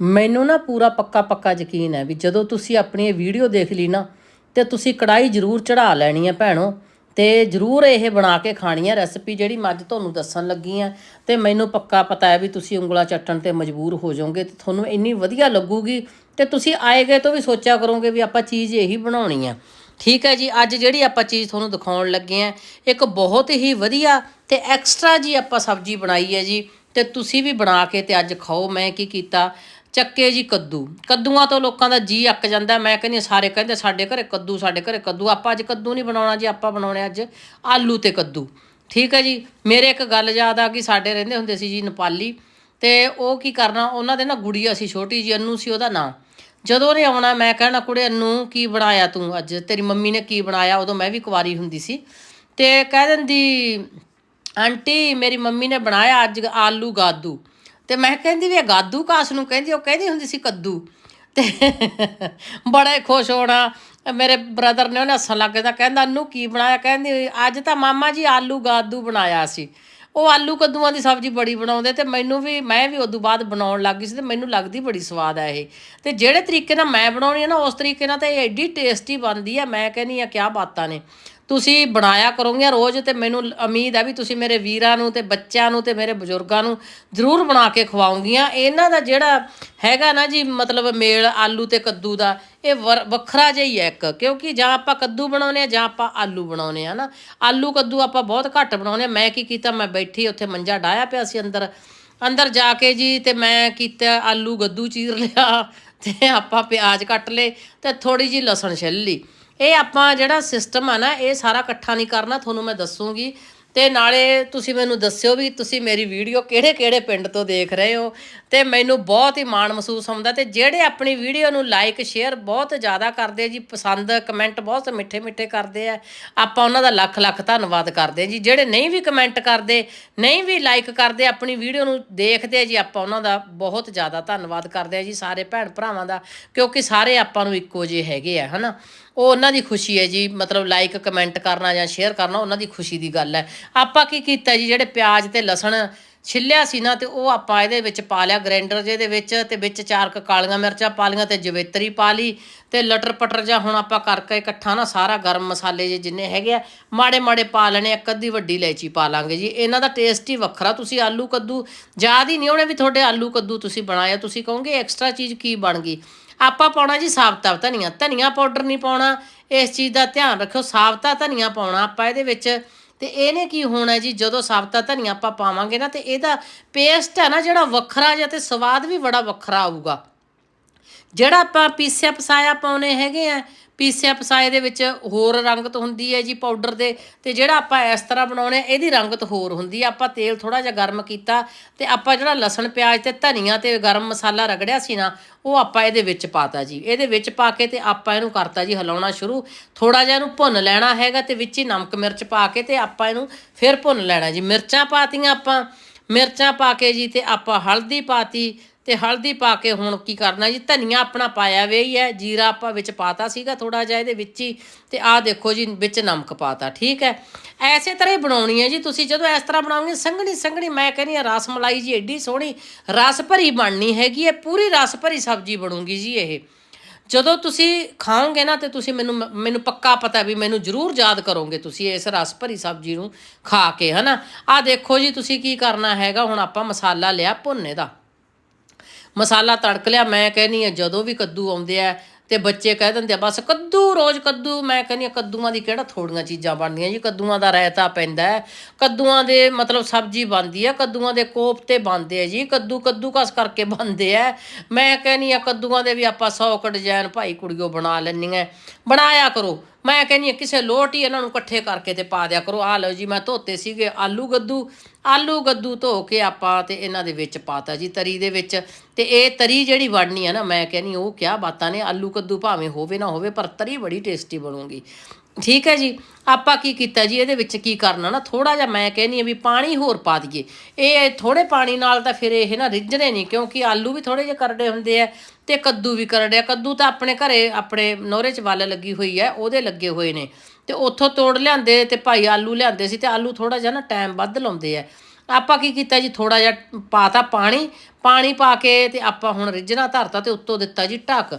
ਮੈਨੂੰ ਨਾ ਪੂਰਾ ਪੱਕਾ ਪੱਕਾ ਯਕੀਨ ਹੈ ਵੀ ਜਦੋਂ ਤੁਸੀਂ ਆਪਣੀ ਇਹ ਵੀਡੀਓ ਦੇਖ ਲਈ ਨਾ, ਤੇ ਤੁਸੀਂ ਕੜਾਈ ਜ਼ਰੂਰ ਚੜਾ ਲੈਣੀ ਹੈ ਭੈਣੋ, ਤੇ ਜ਼ਰੂਰ ਇਹ ਬਣਾ ਕੇ ਖਾਣੀ ਹੈ ਰੈਸਪੀ ਜਿਹੜੀ ਮੈਂ ਅੱਜ ਤੁਹਾਨੂੰ ਦੱਸਣ ਲੱਗੀ ਆ ਤੇ ਮੈਨੂੰ ਪੱਕਾ ਪਤਾ ਹੈ ਵੀ ਤੁਸੀਂ ਉਂਗਲਾ ਚੱਟਣ ਤੇ ਮਜਬੂਰ ਹੋ ਜਾਓਗੇ ਤੇ ਤੁਹਾਨੂੰ ਇੰਨੀ ਵਧੀਆ ਲੱਗੂਗੀ, ਤੇ ਤੁਸੀਂ ਆਏ ਗਏ ਤੋਂ ਵੀ ਸੋਚਿਆ ਕਰੋਗੇ ਵੀ ਆਪਾਂ ਚੀਜ਼ ਇਹੀ ਬਣਾਉਣੀ ਆ ਠੀਕ ਹੈ ਜੀ, ਅੱਜ ਜਿਹੜੀ ਆਪਾਂ ਚੀਜ਼ ਤੁਹਾਨੂੰ ਦਿਖਾਉਣ ਲੱਗੇ ਆ ਇੱਕ ਬਹੁਤ ਹੀ ਵਧੀਆ ਤੇ ਐਕਸਟਰਾ ਜੀ ਆਪਾਂ ਸਬਜ਼ੀ ਬਣਾਈ ਹੈ ਜੀ, ਤੇ ਤੁਸੀਂ ਵੀ ਬਣਾ ਕੇ ਤੇ ਅੱਜ ਖਾਓ, ਮੈਂ ਕੀ ਕੀਤਾ ਚੱਕੇ ਜੀ ਕੱਦੂ। ਕੱਦੂਆਂ ਤੋਂ ਲੋਕਾਂ ਦਾ ਜੀ ਅੱਕ ਜਾਂਦਾ। ਮੈਂ ਕਹਿੰਦੀ ਹਾਂ, ਸਾਰੇ ਕਹਿੰਦੇ ਸਾਡੇ ਘਰੇ ਕੱਦੂ, ਸਾਡੇ ਘਰੇ ਕੱਦੂ। ਆਪਾਂ ਅੱਜ ਕੱਦੂ ਨਹੀਂ ਬਣਾਉਣਾ ਜੀ, ਆਪਾਂ ਬਣਾਉਣੇ ਅੱਜ ਆਲੂ ਤੇ ਕੱਦੂ। ਠੀਕ ਹੈ ਜੀ? ਮੇਰੇ ਇੱਕ ਗੱਲ ਯਾਦ ਆ ਕਿ ਸਾਡੇ ਰਹਿੰਦੇ ਹੁੰਦੇ ਸੀ ਜੀ ਨੇਪਾਲੀ। ਤੇ ਉਹ ਕੀ ਕਰਨਾ, ਉਹਨਾਂ ਦੇ ਨਾ ਗੁੜੀਆ ਸੀ, ਛੋਟੀ ਜੀ ਅੰਨੂ ਸੀ ਉਹਦਾ ਨਾਂ। ਜਦੋਂ ਉਹਨੇ ਆਉਣਾ, ਮੈਂ ਕਹਿਣਾ, ਕੁੜੇ, ਅੰਨੂ, ਕੀ ਬਣਾਇਆ ਤੂੰ ਅੱਜ? ਤੇਰੀ ਮੰਮੀ ਨੇ ਕੀ ਬਣਾਇਆ? ਉਦੋਂ ਮੈਂ ਵੀ ਕੁਵਾਰੀ ਹੁੰਦੀ ਸੀ। ਤੇ ਕਹਿ ਦਿੰਦੀ, ਆਂਟੀ, ਮੇਰੀ ਮੰਮੀ ਨੇ ਬਣਾਇਆ ਅੱਜ ਆਲੂ ਗਾਦੂ ਤੇ ਮੈਂ ਕਹਿੰਦੀ ਵੀ ਇਹ ਗਾਦੂ ਕਾਸ ਨੂੰ ਕਹਿੰਦੀ, ਉਹ ਕਹਿੰਦੀ ਹੁੰਦੀ ਸੀ ਕੱਦੂ। ਤੇ ਬੜਾ ਹੀ ਖੁਸ਼ ਹੋਣਾ। ਮੇਰੇ ਬ੍ਰਦਰ ਨੇ ਉਹਨੇ ਹੱਸਣ ਲੱਗ ਗਿਆ, ਕਹਿੰਦਾ, ਅੰਨੂ ਕੀ ਬਣਾਇਆ? ਕਹਿੰਦੀ, ਅੱਜ ਤਾਂ ਮਾਮਾ ਜੀ ਆਲੂ ਗਾਦੂ ਬਣਾਇਆ ਸੀ। ਉਹ ਆਲੂ ਕੱਦੂਆਂ ਦੀ ਸਬਜ਼ੀ ਬੜੀ ਬਣਾਉਂਦੇ ਤੇ ਮੈਨੂੰ ਵੀ, ਮੈਂ ਵੀ ਉਦੋਂ ਬਾਅਦ ਬਣਾਉਣ ਲੱਗ ਗਈ ਸੀ ਤੇ ਮੈਨੂੰ ਲੱਗਦੀ ਬੜੀ ਸਵਾਦ ਆ ਇਹ। ਤੇ ਜਿਹੜੇ ਤਰੀਕੇ ਨਾਲ ਮੈਂ ਬਣਾਉਣੀ ਆ ਨਾ, ਉਸ ਤਰੀਕੇ ਨਾਲ ਤਾਂ ਇਹ ਐਡੀ ਟੇਸਟੀ ਬਣਦੀ ਆ, ਮੈਂ ਕਹਿੰਨੀ ਆ ਕਿਆ ਬਾਤਾਂ ਨੇ। ਤੁਸੀਂ ਬਣਾਇਆ ਕਰੋਗੇ ਰੋਜ਼ ਤੇ ਮੈਨੂੰ ਉਮੀਦ ਹੈ ਵੀ ਤੁਸੀਂ ਮੇਰੇ ਵੀਰਾਂ ਨੂੰ ਤੇ ਬੱਚਿਆਂ ਨੂੰ ਤੇ ਮੇਰੇ ਬਜ਼ੁਰਗਾਂ ਨੂੰ ਜ਼ਰੂਰ ਬਣਾ ਕੇ ਖਵਾਉਂਗੀਆਂ। ਇਹਨਾਂ ਦਾ ਜਿਹੜਾ ਹੈਗਾ ਨਾ ਜੀ ਮਤਲਬ ਮੇਲ ਆਲੂ ਤੇ ਕੱਦੂ ਦਾ, ਇਹ ਵਰ- ਵੱਖਰਾ ਜਿਹਾ ਹੀ ਹੈ ਇੱਕ। ਕਿਉਂਕਿ ਜਾਂ ਆਪਾਂ ਕੱਦੂ ਬਣਾਉਨੇ ਆ ਜਾਂ ਆਪਾਂ ਆਲੂ ਬਣਾਉਨੇ ਆ ਨਾ ਆਲੂ ਕੱਦੂ ਆਪਾਂ ਬਹੁਤ ਘੱਟ ਬਣਾਉਨੇ ਆ ਮੈਂ ਕੀ ਕੀਤਾ, ਮੈਂ ਬੈਠੀ ਉੱਥੇ ਮੰਜਾ ਡਾਇਆ ਪਿਆ ਸੀ ਅੰਦਰ। ਅੰਦਰ ਜਾ ਕੇ ਜੀ ਤੇ ਮੈਂ ਕੀਤਾ ਆਲੂ ਗੱਦੂ ਚੀਰ ਲਿਆ ਤੇ ਆਪਾਂ ਪਿਆਜ਼ ਕੱਟ ਲਏ ਤੇ ਥੋੜੀ ਜੀ ਲਸਣ ਛਿੱਲ ਲਈ। ਇਹ ਆਪਾਂ ਜਿਹੜਾ ਸਿਸਟਮ ਆ ਨਾ, ਇਹ ਸਾਰਾ ਇਕੱਠਾ ਨਹੀਂ ਕਰਨਾ, ਤੁਹਾਨੂੰ ਮੈਂ ਦੱਸੂਗੀ। ਤੇ ਨਾਲੇ ਤੁਸੀਂ ਮੈਨੂੰ ਦੱਸਿਓ ਵੀ ਤੁਸੀਂ ਮੇਰੀ ਵੀਡੀਓ ਕਿਹੜੇ ਕਿਹੜੇ ਪਿੰਡ ਤੋਂ ਦੇਖ ਰਹੇ ਹੋ। ਤੇ ਮੈਨੂੰ ਬਹੁਤ ਹੀ ਮਾਣ ਮਹਿਸੂਸ ਹੁੰਦਾ ਤੇ ਜਿਹੜੇ ਆਪਣੀ ਵੀਡੀਓ ਨੂੰ ਲਾਈਕ ਸ਼ੇਅਰ ਬਹੁਤ ਜ਼ਿਆਦਾ ਕਰਦੇ ਜੀ, ਪਸੰਦ ਕਮੈਂਟ ਬਹੁਤ ਮਿੱਠੇ ਮਿੱਠੇ ਕਰਦੇ ਆ। ਆਪਾਂ ਉਹਨਾਂ ਦਾ ਲੱਖ ਲੱਖ ਧੰਨਵਾਦ ਕਰਦੇ ਜੀ। ਜਿਹੜੇ ਨਹੀਂ ਵੀ ਕਮੈਂਟ ਕਰਦੇ, ਨਹੀਂ ਵੀ ਲਾਈਕ ਕਰਦੇ, ਆਪਣੀ ਵੀਡੀਓ ਨੂੰ ਦੇਖਦੇ ਆ ਜੀ, ਆਪਾਂ ਉਹਨਾਂ ਦਾ ਬਹੁਤ ਜ਼ਿਆਦਾ ਧੰਨਵਾਦ ਕਰਦੇ ਆ ਜੀ, ਸਾਰੇ ਭੈਣ ਭਰਾਵਾਂ ਦਾ, ਕਿਉਂਕਿ ਸਾਰੇ ਆਪਾਂ ਨੂੰ ਇੱਕੋ ਜਿਹੇ ਹੈਗੇ ਆ, ਹਨਾ। ਉਹ ਉਹਨਾਂ ਦੀ ਖੁਸ਼ੀ ਹੈ ਜੀ, ਮਤਲਬ ਲਾਈਕ ਕਮੈਂਟ ਕਰਨਾ ਜਾਂ ਸ਼ੇਅਰ ਕਰਨਾ ਉਹਨਾਂ ਦੀ ਖੁਸ਼ੀ ਦੀ ਗੱਲ ਹੈ। ਆਪਾਂ ਕੀ ਕੀਤਾ ਜੀ, ਜਿਹੜੇ ਪਿਆਜ਼ ਤੇ ਲਸਣ ਛਿੱਲਿਆ ਸੀ ਨਾ, ਤੇ ਉਹ ਆਪਾਂ ਇਹਦੇ ਵਿੱਚ ਪਾ ਲਿਆ ਗ੍ਰਾਈਂਡਰ ਜਿਹਦੇ ਵਿੱਚ ਤੇ ਵਿੱਚ ਚਾਰ ਕੁ ਕਾਲੀਆਂ ਮਿਰਚਾਂ ਪਾ ਲਈਆਂ ਤੇ ਜਵੇਤਰੀ ਪਾ ਲਈ ਤੇ ਲਟਰ ਪਟਰ ਜਾਂ ਹੁਣ ਆਪਾਂ ਕਰਕੇ ਇਕੱਠਾ ਨਾ ਸਾਰਾ ਗਰਮ ਮਸਾਲੇ ਜੇ ਜਿੰਨੇ ਹੈਗੇ ਆ, ਮਾੜੇ ਮਾੜੇ ਪਾ ਲੈਣੇ ਇੱਕ ਅੱਧੀ ਵੱਡੀ ਇਲਾਇਚੀ ਪਾ ਲਾਂਗੇ ਜੀ। ਇਹਨਾਂ ਦਾ ਟੇਸਟ ਹੀ ਵੱਖਰਾ, ਤੁਸੀਂ ਆਲੂ ਕੱਦੂ, ਯਾਦ ਹੀ ਨਹੀਂ ਹੋਣੇ ਵੀ ਤੁਹਾਡੇ ਆਲੂ ਕੱਦੂ ਤੁਸੀਂ ਬਣਾਇਆ ਤੁਸੀਂ ਕਹੋਗੇ ਐਕਸਟਰਾ ਚੀਜ਼ ਕੀ ਬਣ ਗਈ? ਆਪਾਂ ਪਾਉਣਾ ਜੀ ਸਾਬਤਾ ਧਨੀਆ ਧਨੀਆ ਪਾਊਡਰ ਨਹੀਂ ਪਾਉਣਾ, ਇਸ ਚੀਜ਼ ਦਾ ਧਿਆਨ ਰੱਖਿਓ, ਸਾਬਤਾ ਧਨੀਆ ਪਾਉਣਾ ਆਪਾਂ ਇਹਦੇ ਵਿੱਚ, ਤੇ ਇਹਨੇ ਕੀ ਹੋਣਾ ਜੀ, ਜਦੋਂ ਸਾਬਤਾ ਧਨੀਆ ਆਪਾਂ ਪਾਵਾਂਗੇ ਨਾ, ਤੇ ਇਹਦਾ ਪੇਸਟ ਹੈ ਨਾ ਜਿਹੜਾ ਵੱਖਰਾ ਜਿਹਾ, ਤੇ ਸਵਾਦ ਵੀ ਬੜਾ ਵੱਖਰਾ ਆਊਗਾ। ਜਿਹੜਾ ਆਪਾਂ ਪੀਸਿਆ ਪਸਾਇਆ ਪਾਉਨੇ ਹੈਗੇ ਆ ਪੀਸਿਆ ਪਸਾਏ ਦੇ ਵਿੱਚ ਹੋਰ ਰੰਗਤ ਹੁੰਦੀ ਹੈ ਜੀ ਪਾਊਡਰ ਦੇ ਤੇ ਜਿਹੜਾ ਆਪਾਂ ਇਸ ਤਰ੍ਹਾਂ ਬਣਾਉਣੇ ਆ, ਇਹਦੀ ਰੰਗਤ ਹੋਰ ਹੁੰਦੀ ਆ ਆਪਾਂ ਤੇਲ ਥੋੜਾ ਜਿਹਾ ਗਰਮ ਕੀਤਾ ਤੇ ਆਪਾਂ ਜਿਹੜਾ ਲਸਣ ਪਿਆਜ਼ ਤੇ ਧਨੀਆ ਤੇ ਗਰਮ ਮਸਾਲਾ ਰਗੜਿਆ ਸੀ ਨਾ ਉਹ ਆਪਾਂ ਇਹਦੇ ਵਿੱਚ ਪਾਤਾ ਜੀ। ਇਹਦੇ ਵਿੱਚ ਪਾ ਕੇ ਤੇ ਆਪਾਂ ਇਹਨੂੰ ਕਰਤਾ ਜੀ ਹਿਲਾਉਣਾ ਸ਼ੁਰੂ। ਥੋੜਾ ਜਿਹਾ ਇਹਨੂੰ ਭੁੰਨ ਲੈਣਾ ਹੈਗਾ ਤੇ ਵਿੱਚ ਹੀ ਨਮਕ ਮਿਰਚ ਪਾ ਕੇ ਤੇ ਆਪਾਂ ਇਹਨੂੰ ਫਿਰ ਭੁੰਨ ਲੈਣਾ ਜੀ। ਮਿਰਚਾਂ ਪਾਤੀਆਂ ਆਪਾਂ ਮਿਰਚਾਂ ਪਾ ਕੇ ਜੀ ਤੇ ਆਪਾਂ ਹਲਦੀ ਪਾਤੀ ਤੇ ਹਲਦੀ ਪਾ ਕੇ ਹੁਣ ਕੀ ਕਰਨਾ ਜੀ? ਧਨੀਆ ਆਪਣਾ ਪਾਇਆ ਵੇ ਹੀ ਹੈ, ਜੀਰਾ ਆਪਾਂ ਵਿੱਚ ਪਾਤਾ ਸੀਗਾ ਥੋੜਾ ਜਿਹਾ ਇਹਦੇ ਵਿੱਚ ਹੀ ਤੇ ਆਹ ਦੇਖੋ ਜੀ, ਵਿੱਚ ਨਮਕ ਪਾਤਾ, ਠੀਕ ਹੈ? ਐਸੇ ਤਰ੍ਹਾਂ ਹੀ ਬਣਾਉਣੀ ਹੈ ਜੀ, ਤੁਸੀਂ ਜਦੋਂ ਇਸ ਤਰ੍ਹਾਂ ਬਣਾਓਗੇ, ਸੰਘਣੀ ਸੰਘਣੀ ਮੈਂ ਕਹਿੰਦੀ ਆ ਰਸ ਮਲਾਈ ਜੀ ਐਡੀ ਸੋਹਣੀ, ਰਸ ਭਰੀ ਬਣਨੀ ਹੈਗੀ ਹੈ, ਪੂਰੀ ਰਸ ਭਰੀ ਸਬਜ਼ੀ ਬਣੂਗੀ ਜੀ ਇਹ। ਜਦੋਂ ਤੁਸੀਂ ਖਾਓਗੇ ਨਾ ਤੇ ਤੁਸੀਂ ਮੈਨੂੰ ਮੈਨੂੰ ਪੱਕਾ ਪਤਾ ਵੀ ਮੈਨੂੰ ਜ਼ਰੂਰ ਯਾਦ ਕਰੋਗੇ ਤੁਸੀਂ ਇਸ ਰਸ ਭਰੀ ਸਬਜ਼ੀ ਨੂੰ ਖਾ ਕੇ, ਹਨਾ? ਆਹ ਦੇਖੋ ਜੀ, ਤੁਸੀਂ ਕੀ ਕਰਨਾ ਹੈਗਾ, ਹੁਣ ਆਪਾਂ ਮਸਾਲਾ ਲਿਆ ਭੁੰਨੇ ਦਾ। ਮਸਾਲਾ ਤੜਕ ਲਿਆ, ਮੈਂ ਕਹਿੰਨੀ ਆ ਜਦੋਂ ਵੀ ਕੱਦੂ ਆਉਂਦੇ ਆ ਤੇ ਬੱਚੇ ਕਹਿ ਦਿੰਦੇ ਆ, ਬਸ ਕੱਦੂ, ਰੋਜ਼ ਕੱਦੂ। ਮੈਂ ਕਹਿੰਨੀ ਆ ਕੱਦੂਆਂ ਦੀ ਕਿਹੜਾ ਥੋੜੀਆਂ ਚੀਜ਼ਾਂ ਬਣਦੀਆਂ? ਜੀ, ਕੱਦੂਆਂ ਦਾ ਰਾਇਤਾ ਪੈਂਦਾ ਹੈ। ਕੱਦੂਆਂ ਦੇ ਮਤਲਬ ਸਬਜ਼ੀ ਬਣਦੀ ਆ, ਕੱਦੂਆਂ ਦੇ ਕੋਫਤੇ ਬਣਦੇ ਆ ਜੀ। ਕੱਦੂ ਕੱਦੂ ਕਸ ਕਰਕੇ ਬਣਦੇ ਆ। ਮੈਂ ਕਹਿੰਨੀ ਆ ਕੱਦੂਆਂ ਦੇ ਵੀ ਆਪਾਂ 100 ਕ ਡਿਜ਼ਾਈਨ ਭਾਈ ਕੁੜੀਓ ਬਣਾ ਲੈਣੀਆਂ ਬਣਾਇਆ ਕਰੋ। ਮੈਂ ਕਹਿੰਨੀ ਆ ਕਿਸੇ ਲੋਟ ਹੀ ਇਹਨਾਂ ਨੂੰ ਇਕੱਠੇ ਕਰਕੇ ਤੇ ਪਾ ਦਿਆ ਕਰੋ। ਆ ਲਓ ਜੀ, ਮੈਂ ਧੋਤੇ ਸੀਗੇ ਆਲੂ ਗੱਦੂ। ਆਲੂ ਗੱਦੂ ਧੋ ਕੇ ਆਪਾਂ ਤੇ ਇਹਨਾਂ ਦੇ ਵਿੱਚ ਪਾਤਾ ਜੀ, ਤਰੀ ਦੇ ਵਿੱਚ। ਤੇ ਇਹ ਤਰੀ ਜਿਹੜੀ ਵੜਨੀ ਆ ਨਾ, ਮੈਂ ਕਹਿੰਨੀ ਉਹ ਕਿਆ ਬਾਤਾਂ ਨੇ, ਆਲੂ ਕੱਦੂ ਭਾਵੇਂ ਹੋਵੇ ਨਾ ਹੋਵੇ, ਪਰ ਤਰੀ ਬੜੀ ਟੇਸਟੀ ਬਣੂਗੀ। ਠੀਕ ਹੈ ਜੀ? ਆਪਾਂ ਕੀ ਕੀਤਾ ਜੀ, ਇਹਦੇ ਵਿੱਚ ਕੀ ਕਰਨਾ ਨਾ ਥੋੜਾ ਜਿਹਾ ਮੈਂ ਕਹਿੰਨੀ ਆ ਵੀ ਪਾਣੀ ਹੋਰ ਪਾ ਦਈਏ। ਇਹ ਥੋੜੇ ਪਾਣੀ ਨਾਲ ਤਾਂ ਫਿਰ ਇਹ ਨਾ ਰਿੱਝਣੇ ਨਹੀਂ, ਕਿਉਂਕਿ ਆਲੂ ਵੀ ਥੋੜੇ ਜਿਹੇ ਕਰੜੇ ਹੁੰਦੇ ਆ ਤੇ ਕੱਦੂ ਵੀ ਕਰੜਿਆ ਕੱਦੂ ਤਾਂ ਆਪਣੇ ਘਰੇ, ਆਪਣੇ ਨੋਰੇ ਚ ਵੱਲ ਲੱਗੀ ਹੋਈ ਹੈ ਉਹਦੇ ਲੱਗੇ ਹੋਏ ਨੇ। ਤੇ ਉੱਥੋਂ ਤੋੜ ਲਿਆਂਦੇ ਤੇ ਭਾਈ ਆਲੂ ਲਿਆਂਦੇ ਸੀ ਤੇ ਆਲੂ ਥੋੜਾ ਜਿਹਾ ਨਾ ਟਾਈਮ ਵੱਧ ਲਾਉਂਦੇ ਆ। ਆਪਾਂ ਕੀ ਕੀਤਾ ਜੀ ਥੋੜਾ ਜਿਹਾ ਪਾਤਾ ਪਾਣੀ ਪਾਣੀ ਪਾ ਕੇ ਤੇ ਆਪਾਂ ਹੁਣ ਰਿੱਝਣਾ ਧਰਤਾ ਤੇ ਉੱਤੋਂ ਦਿੱਤਾ ਜੀ ਢੱਕ।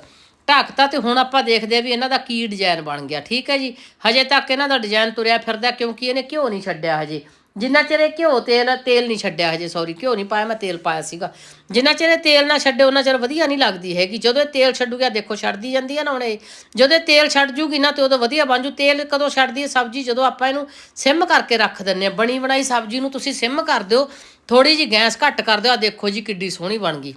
ਢੱਕਤਾ ਤੇ ਹੁਣ ਆਪਾਂ ਦੇਖਦੇ ਆ ਵੀ ਇਹਨਾਂ ਦਾ ਕੀ ਡਿਜ਼ਾਈਨ ਬਣ ਗਿਆ, ਠੀਕ ਹੈ ਜੀ? ਹਜੇ ਤੱਕ ਇਹਨਾਂ ਦਾ ਡਿਜ਼ਾਈਨ ਤੁਰਿਆ ਫਿਰਦਾ ਕਿਉਂਕਿ ਇਹਨੇ ਘਿਓ ਨਹੀਂ ਛੱਡਿਆ ਹਜੇ। ਜਿੰਨਾ ਚਿਰ ਇਹ ਘਿਓ ਤੇਲ ਤੇਲ ਨਹੀਂ ਛੱਡਿਆ ਹਜੇ ਸੌਰੀ ਘਿਓ ਨਹੀਂ ਪਾਇਆ, ਮੈਂ ਤੇਲ ਪਾਇਆ ਸੀਗਾ। ਜਿੰਨਾ ਚਿਰ ਇਹ ਤੇਲ ਨਾ ਛੱਡੇ, ਉਹਨਾਂ ਚਿਰ ਵਧੀਆ ਨਹੀਂ ਲੱਗਦੀ ਹੈਗੀ। ਜਦੋਂ ਇਹ ਤੇਲ ਛੱਡੂਗਾ, ਦੇਖੋ ਛੱਡਦੀ ਜਾਂਦੀ ਹੈ ਨਾ ਹੁਣ ਇਹ। ਜਦੋਂ ਇਹ ਤੇਲ ਛੱਡ ਜੂਗੀ ਨਾ ਤੇ ਉਦੋਂ ਵਧੀਆ ਬਣ ਜੂ। ਤੇਲ ਕਦੋਂ ਛੱਡਦੀ ਹੈ ਸਬਜ਼ੀ? ਜਦੋਂ ਆਪਾਂ ਇਹਨੂੰ ਸਿਮ ਕਰਕੇ ਰੱਖ ਦਿੰਨੇ ਆ ਬਣੀ ਬਣਾਈ ਸਬਜ਼ੀ ਨੂੰ ਤੁਸੀਂ ਸਿਮ ਕਰ ਦਿਓ। ਥੋੜੀ ਜੀ ਗੈਸ ਘੱਟ ਕਰ ਦਿਓ। ਆ ਦੇਖੋ ਜੀ ਕਿੱਡੀ ਸੋਹਣੀ ਬਣ ਗਈ।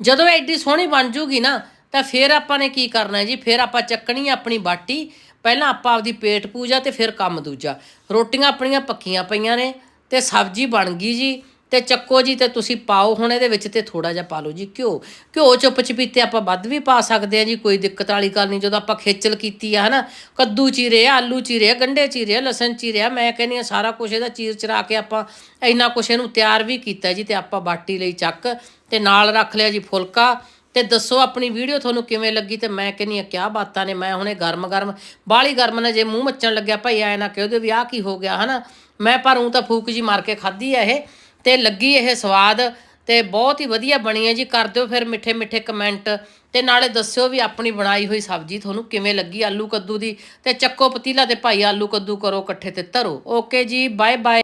ਜਦੋਂ ਇਹ ਐਡੀ ਸੋਹਣੀ ਬਣ ਜੂਗੀ ਨਾ ਤਾਂ ਫਿਰ ਆਪਾਂ ਨੇ ਕੀ ਕਰਨਾ ਜੀ? ਫਿਰ ਆਪਾਂ ਚੱਕਣੀ ਆਪਣੀ ਬਾਟੀ। ਪਹਿਲਾਂ ਆਪਾਂ ਆਪਦੀ ਪੇਟ ਪੂਜਾ ਤੇ ਫਿਰ ਕੰਮ ਦੂਜਾ। ਰੋਟੀਆਂ ਆਪਣੀਆਂ ਪੱਕੀਆਂ ਪਈਆਂ ਨੇ ਤੇ ਸਬਜ਼ੀ ਬਣ ਗਈ ਜੀ। ਤੇ ਚੱਕੋ ਜੀ ਤੇ ਤੁਸੀਂ ਪਾਓ ਹੁਣ ਇਹਦੇ ਵਿੱਚ ਤੇ ਥੋੜਾ ਜਿਹਾ ਪਾ ਲਓ ਜੀ ਘਿਓ। ਘਿਓ ਚੁੱਪ ਚਪੀਤੇ ਆਪਾਂ ਵੱਧ ਵੀ ਪਾ ਸਕਦੇ ਆ ਜੀ। ਕੋਈ ਦਿੱਕਤ ਵਾਲੀ ਗੱਲ ਨਹੀਂ ਜਦੋਂ ਆਪਾਂ ਖੇਚਲ ਕੀਤੀ ਆ ਹਨਾ? ਕੱਦੂ ਚੀਰੇ ਆਲੂ ਚੀਰੇ ਆ, ਗੰਢੇ ਚੀਰੇ ਆ, ਲਸਣ ਚੀਰੇ ਮੈਂ ਕਹਿੰਦੀ ਆ ਸਾਰਾ ਕੁਝ ਇਹਦਾ ਚੀਰ ਚਰਾ ਕੇ ਆਪਾਂ ਇੰਨਾ ਕੁਝ ਇਹਨੂੰ ਤਿਆਰ ਵੀ ਕੀਤਾ ਜੀ ਤੇ ਆਪਾਂ ਬਾਟੀ ਲਈ ਚੱਕ ਤੇ ਨਾਲ ਰੱਖ ਲਿਆ ਜੀ ਫੁਲਕਾ। ਤੇ ਦੱਸੋ ਆਪਣੀ ਵੀਡੀਓ ਤੁਹਾਨੂੰ ਕਿਵੇਂ ਲੱਗੀ ਤੇ ਮੈਂ ਕਹਿੰਨੀ ਆ ਕਿਆ ਬਾਤਾਂ ਨੇ, ਮੈਂ ਹੁਣੇ ਗਰਮ ਗਰਮ ਬਾਲੀ ਗਰਮ ਨੇ, ਜੇ ਮੂੰਹ ਮੱਚਣ ਲੱਗਿਆ ਭਾਈ, ਐ ਨਾ ਕਿਹਦੇ ਵੀ ਆਹ ਕੀ ਹੋ ਗਿਆ, ਹਨਾ? ਮੈਂ ਪਰ ਉਂ ਤਾਂ ਫੂਕ ਜੀ ਮਾਰ ਕੇ ਖਾਧੀ ਆ ਇਹ, ਤੇ ਲੱਗੀ ਇਹ ਸਵਾਦ, ਤੇ ਬਹੁਤ ਹੀ ਵਧੀਆ ਬਣੀ ਹੈ ਜੀ, ਕਰ ਦਿਓ ਫਿਰ ਮਿੱਠੇ ਮਿੱਠੇ ਕਮੈਂਟ, ਤੇ ਨਾਲੇ ਦੱਸਿਓ ਵੀ ਆਪਣੀ ਬਣਾਈ ਹੋਈ ਸਬਜ਼ੀ ਤੁਹਾਨੂੰ ਕਿਵੇਂ ਲੱਗੀ ਆਲੂ ਕੱਦੂ ਦੀ, ਤੇ ਚੱਕੋ ਪਤੀਲਾ ਤੇ ਭਾਈ ਆਲੂ ਕੱਦੂ ਕਰੋ ਇਕੱਠੇ ਤੇ ਧਰੋ। ਓਕੇ ਜੀ ਬਾਏ ਬਾਏ